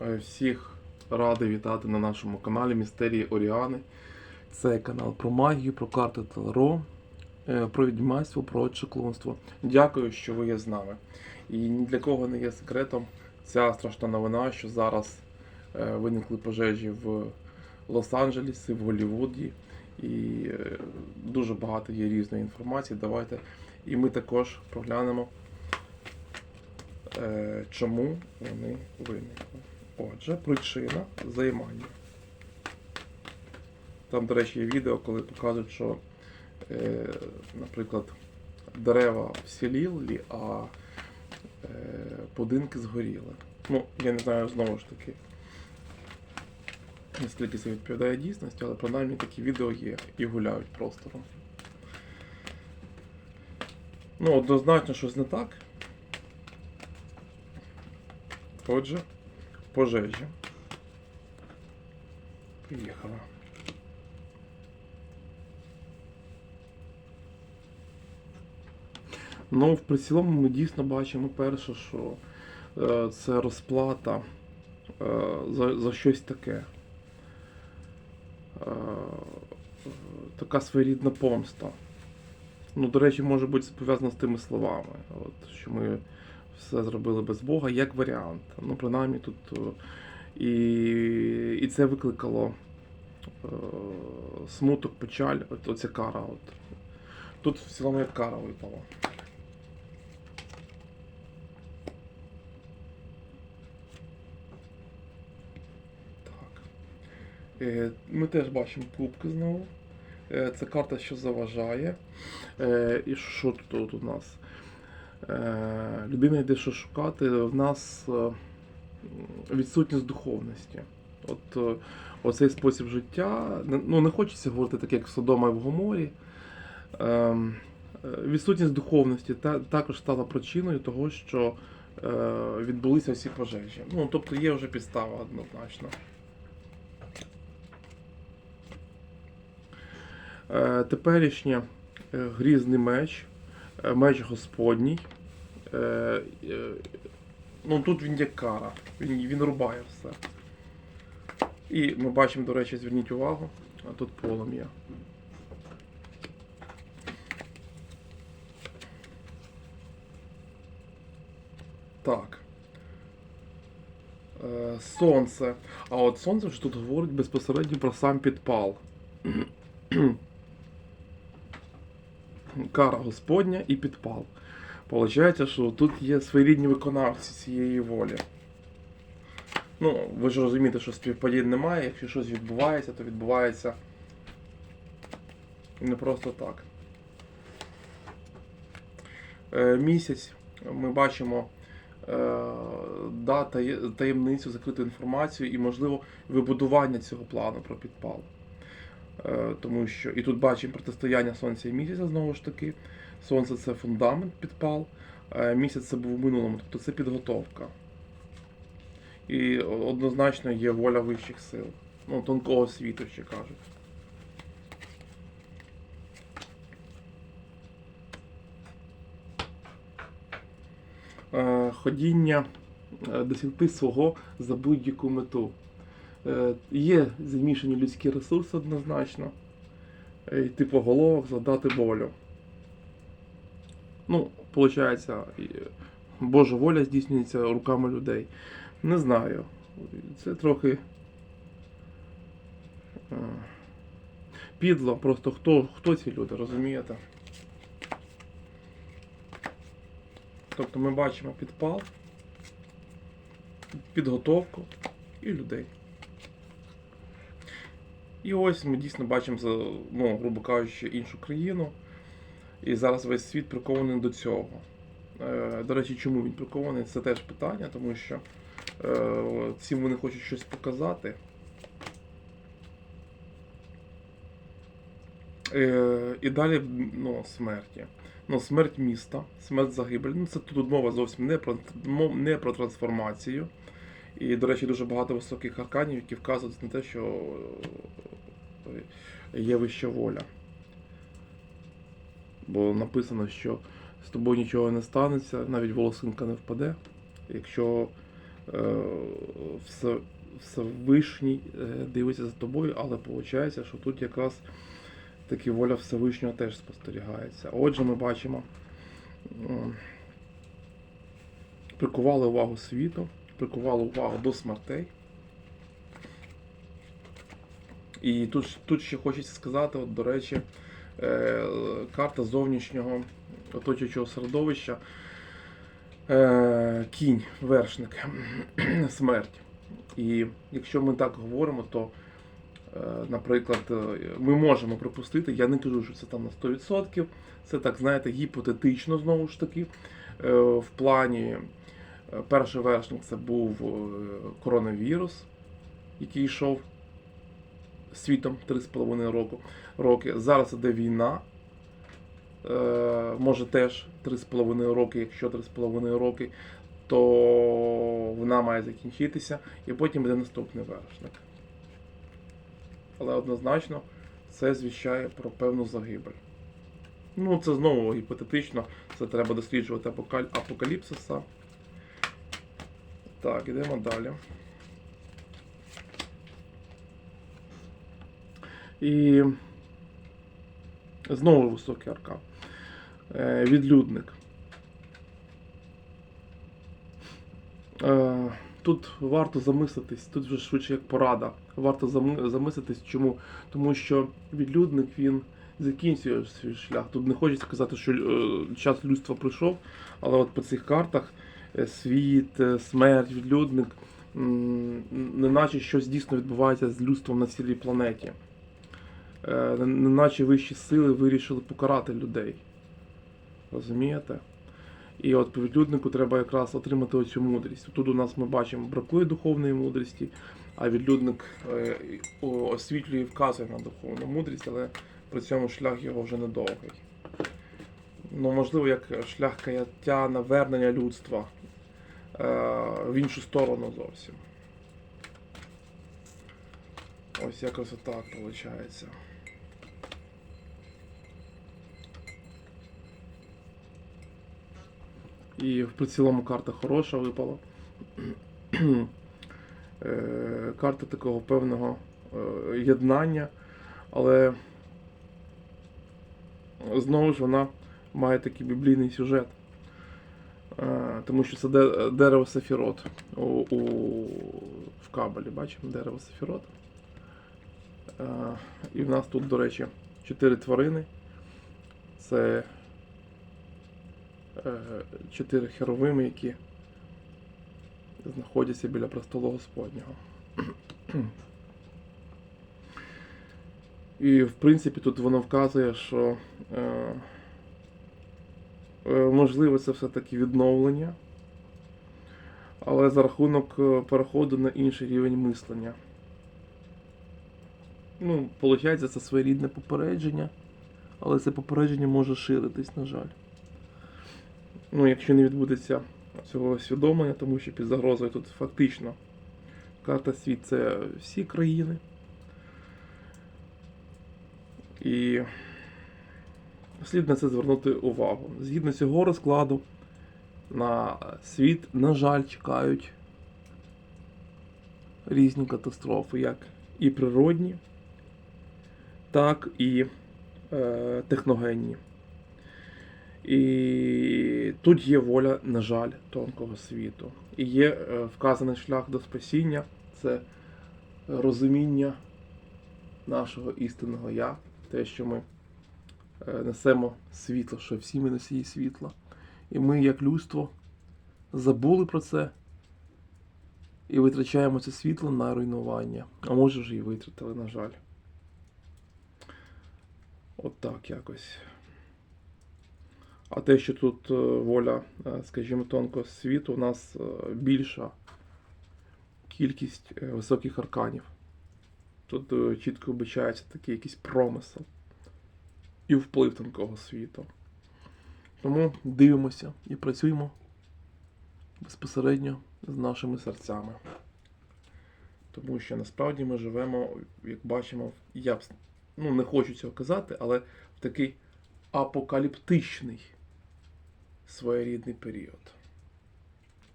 Е, Всіх радий вітати на нашому каналі Містерії Оріани. Це канал про магію, про карти Таро, е, про відьмайство, про чеклунство. Дякую, що ви є з нами. І ні для кого не є секретом ця страшна новина, що зараз е, виникли пожежі в Лос-Анджелесі, в Голлівуді. І дуже багато є різної інформації. Давайте. І ми також проглянемо, чому вони виникли. Отже, причина займання. Там, до речі, є відео, коли показують, що, е, наприклад, дерева всіліли, а е, будинки згоріли. Ну, я не знаю знову ж таки, наскільки це відповідає дійсності, але принаймні такі відео є і гуляють простором. Ну, однозначно щось не так. Отже, пожежі. Поїхала. Ну, в цілому ми дійсно бачимо перше, що е, це розплата е, за, за щось таке. Е, така своєрідна помста. Ну, до речі, може бути пов'язано з тими словами, от, що ми все зробили без Бога, як варіант. Ну, принаймні тут. е, І, і це викликало е, смуток, печаль, от, оця кара. От. Тут в цілому як кара випала. Так. Е, Ми теж бачимо кубки знову. Е, Це карта, що заважає. Е, І що тут у нас? Е, Людина йде що шукати. В нас е, відсутність духовності. От е, оцей спосіб життя. Ну, не хочеться говорити так, як в Содома і в Гоморі. Ем, Відсутність духовності та, також стала причиною того, що відбулися всі пожежі. Ну, тобто є вже підстава однозначно. Теперішнє грізний меч, меч Господній. Е, е, Ну тут він як кара, він, він рубає все. І ми бачимо, до речі, зверніть увагу, а тут полум'я. Так. Е, Сонце. А от сонце ж тут говорить безпосередньо про сам підпал. Кара Господня і підпал. Получається, що тут є своєрідні виконавці цієї волі. Ну, ви ж розумієте, що співпадінь немає, якщо щось відбувається, то відбувається не просто так. Е, місяць ми бачимо е, да, таємницю, закриту інформацію і, можливо, вибудування цього плану про підпал. Е, тому що і тут бачимо протистояння сонця і місяця знову ж таки. Сонце це фундамент підпал, е, місяць це був в минулому, тобто це підготовка. І однозначно є воля вищих сил. Ну, тонкого світу ще кажуть. Е, Ходіння досягти свого за будь-яку мету. Е, Є замішані людські ресурси однозначно. Е, Йти по головах, задати волю. Ну, виходить, Божа воля здійснюється руками людей. Не знаю. Це трохи. е, Підло, просто хто, хто ці люди, розумієте? Тобто ми бачимо підпал, підготовку і людей. І ось ми дійсно бачимо, ну, грубо кажучи, іншу країну. І зараз весь світ прикований до цього. Е, До речі, чому він прикований? Це теж питання, тому що е, цим вони хочуть щось показати. Е, І далі ну, смерті. Ну, смерть міста, смерть загибель. Ну, це тут мова зовсім не про, не про трансформацію. І, до речі, дуже багато високих арканів, які вказують на те, що е, є вища воля. Бо написано, що з тобою нічого не станеться, навіть волосинка не впаде, якщо е, все, Всевишній е, дивиться за тобою, але виходить, що тут якраз таки воля Всевишнього теж спостерігається. Отже, ми бачимо, прикували увагу світу, прикували увагу до смертей. І тут, тут ще хочеться сказати, от, до речі, е, карта зовнішнього оточуючого середовища. Е, кінь, вершник, смерть. І якщо ми так говоримо, то, е, наприклад, е, ми можемо припустити, я не кажу, що це там на 100%, це так, знаєте, гіпотетично знову ж таки. Е, в плані перший вершник це був е, коронавірус, який йшов світом 3,5 року, роки. Зараз іде війна. Е, може теж 3,5 роки, якщо 3,5 роки, то вона має закінчитися, і потім буде наступний вершник. Але однозначно це звіщає про певну загибель. Ну, це знову гіпотетично, це треба досліджувати апокаліпсиса. Так, ідемо далі. І знову високий аркан. Е, відлюдник. Е, Тут варто замислитись, тут вже швидше як порада. Варто замислитись, чому? Тому що відлюдник він закінчує свій шлях. Тут не хочеться сказати, що е, час людства прийшов, але от по цих картах світ, е, смерть, відлюдник, неначе щось дійсно відбувається з людством на цілій планеті. Е, Неначе вищі сили вирішили покарати людей. Розумієте? І от відлюднику треба якраз отримати оцю мудрість. Тут у нас ми бачимо, бракує духовної мудрості, а відлюдник е, освітлює і вказує на духовну мудрість, але при цьому шлях його вже недовгий. Ну, можливо, як шлях каяття навернення людства е, в іншу сторону зовсім. Ось якось отак виходить. І в цілому карта хороша випала. Е, Карта такого певного е, єднання, але знову ж вона має такий біблійний сюжет. Е, Тому що це дерево Сефірот у, у, в Кабалі. Бачимо дерево Сефірот. Е, І в нас тут, до речі, чотири тварини. Це е, чотири херовими, які знаходяться біля престолу Господнього. І в принципі тут воно вказує, що можливо це все-таки відновлення, але за рахунок е, переходу на інший рівень мислення. Ну, виходить, це своєрідне попередження, але це попередження може ширитись, на жаль. Ну, якщо не відбудеться цього усвідомлення, тому що під загрозою тут фактично карта світ це всі країни. І слід на це звернути увагу. Згідно цього розкладу, на світ, на жаль, чекають різні катастрофи, як і природні, так і е, техногенні. І тут є воля, на жаль, тонкого світу. І є е, вказаний шлях до спасіння це розуміння нашого істинного я, те, що ми несемо світло, що всі ми носії світла. І ми, як людство, забули про це і витрачаємо це світло на руйнування. А може вже і витратили, на жаль. От так якось. А те, що тут е, воля, е, скажімо, тонкого світу, у нас е, більша кількість е, високих арканів. Тут е, чітко вбачається такий якийсь промисел і вплив тонкого світу. Тому дивимося і працюємо безпосередньо з нашими серцями. Тому що насправді ми живемо, як бачимо, я ну, не хочу цього казати, але в такий апокаліптичний своєрідний період.